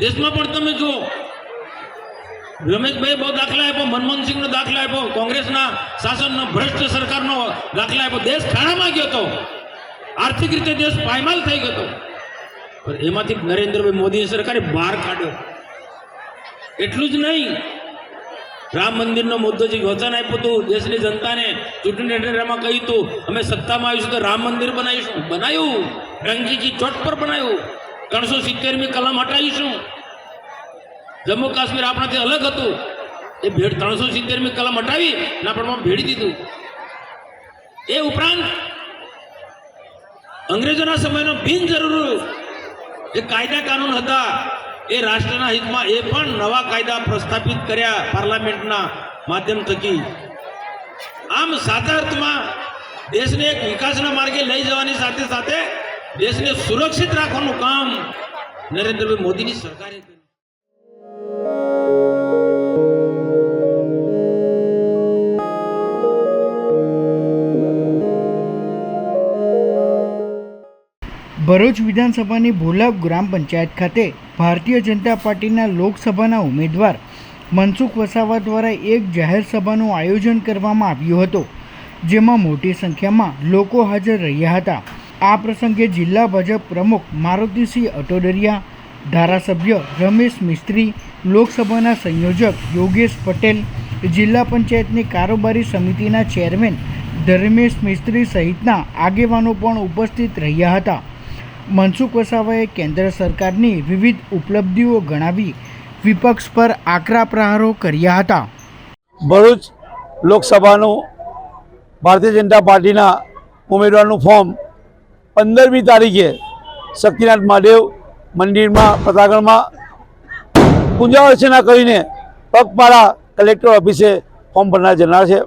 દેશમાં પણ તમે જુઓ. રમેશભાઈ બહુ દાખલા આપ્યો, મનમોહનસિંહનો દાખલા આપ્યો, કોંગ્રેસના શાસનનો ભ્રષ્ટ સરકારનો દાખલા આપ્યો. દેશ ખાણામાં ગયો હતો આર્થિક રીતે દેશ પાયમાલ થઈ ગયો હતો પણ એમાંથી નરેન્દ્રભાઈ મોદી સરકારે બહાર કાઢ્યો. એટલું જ નહીં. રામ મંદિરનો મુદ્દો જે વચન આપ્યું હતું, દેશની જનતાને ચૂંટણી ટેન્ડરમાં કહ્યું હતું, અમે સત્તામાં આવીશું તો રામ મંદિર બનાવીશું. બનાવ્યું રંગીજી ચોટ પર બનાવ્યું ત્રણસો સિત્તેરમી કલમ હટાવીશું. જમ્મુ કાશ્મીર આપણાથી અલગ હતું. એ ભેડ ત્રણસો સિત્તેરમી કલમ હટાવી અને આપણમાં ભેડી દીધું. એ ઉપરાંત અંગ્રેજોના સમયનો બિનજરૂરી જે કાયદા કાનૂન હતા. એ રાષ્ટ્રના હિતમાં એ પણ નવા કાયદા પ્રસ્થાપિત કર્યા પાર્લામેન્ટના માધ્યમ થકી. આમ સાચા અર્થમાં દેશને એક વિકાસના માર્ગે લઈ જવાની સાથે સાથે દેશને સુરક્ષિત રાખવાનું કામ નરેન્દ્રભાઈ મોદીની સરકારે ભરૂચ વિધાનસભાની ભોલાવ ગ્રામ પંચાયત ખાતે ભારતીય જનતા પાર્ટીના લોકસભાના ઉમેદવાર મનસુખ વસાવા દ્વારા એક જાહેર સભાનું આયોજન કરવામાં આવ્યું હતું, જેમાં મોટી સંખ્યામાં લોકો હાજર રહ્યા હતા. આ પ્રસંગે જિલ્લા ભાજપ પ્રમુખ મારુતિસિંહ અટોડરિયા, ધારાસભ્ય રમેશ મિસ્ત્રી, લોકસભાના સંયોજક યોગેશ પટેલ, જિલ્લા પંચાયતની કારોબારી સમિતિના ચેરમેન ધર્મેશ મિસ્ત્રી સહિતના આગેવાનો પણ ઉપસ્થિત રહ્યા હતા. મનસુખ વસાવાએ કેન્દ્ર સરકારની વિવિધ ઉપલબ્ધિઓ ગણાવી વિપક્ષ પર આકરા પ્રહારો કર્યા હતા. ભરૂચ લોકસભાનું ભારતીય જનતા પાર્ટીના ઉમેદવારનું ફોર્મ પંદરમી તારીખે શક્તિનાથ મહાદેવ મંદિરમાં, પતાગણમાં પૂજા અર્ચના કરીને પગપાળા કલેક્ટર ઓફિસે ફોર્મ ભરનાર જનાર છે.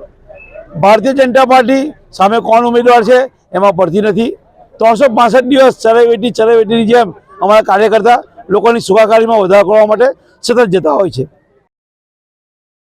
ભારતીય જનતા પાર્ટી સામે કોણ ઉમેદવાર છે એમાં પડતી નથી. ત્રણસો પાસઠ દિવસ ચરેવેટી ચરેવેટીની જેમ અમારા કાર્યકર્તા લોકોની સુખાકારીમાં વધારો કરવા માટે સતત જતા હોય છે.